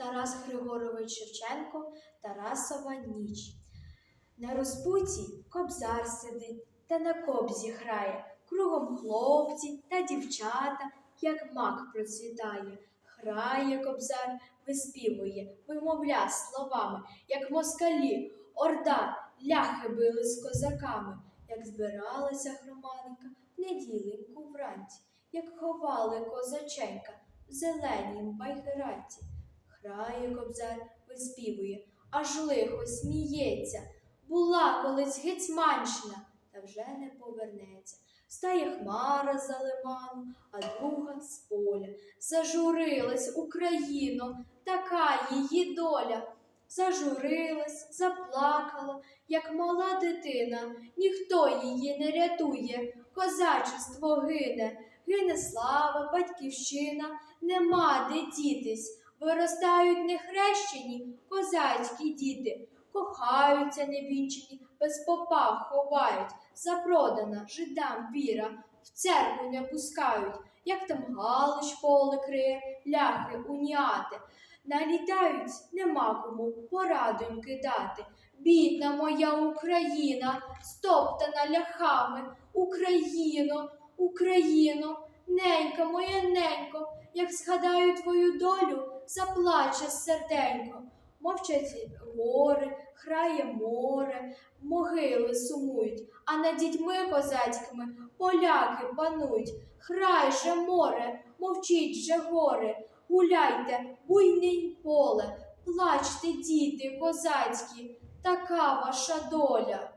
Тарас Григорович Шевченко, Тарасова ніч. На розпуті кобзар сидить та на кобзі грає, кругом хлопці та дівчата, як мак процвітає. Грає кобзар, виспівує, вимовля словами, як москалі, орда, ляхи били з козаками, як збиралася громаденька в неділеньку вранці, як ховали козаченька в зеленім байгераті. Грає кобзар, виспівує, аж лихо сміється. Була колись гетьманщина, та вже не повернеться. Стає хмара за лиману, а друга з поля. Зажурилась Україно, така її доля. Зажурилась, заплакала, як мала дитина, ніхто її не рятує, козачество гине, гине слава, батьківщина, нема де дітись, виростають нехрещені козацькі діти, кохаються невінчені, без попа ховають, запродана жидам віра, в церкву не пускають, як там галич поле криє, ляхи уніати. Налітають, нема кому порадоньки дати. Бідна моя Україна, стоптана ляхами, Україно, Україно, ненька моя ненько, як згадаю твою долю, заплаче серденько. Мовчать гори, храє море, могили сумують, а над дітьми козацькими поляки панують. Храй же море, мовчіть же гори, гуляйте, буйний поле, плачте, діти козацькі, така ваша доля.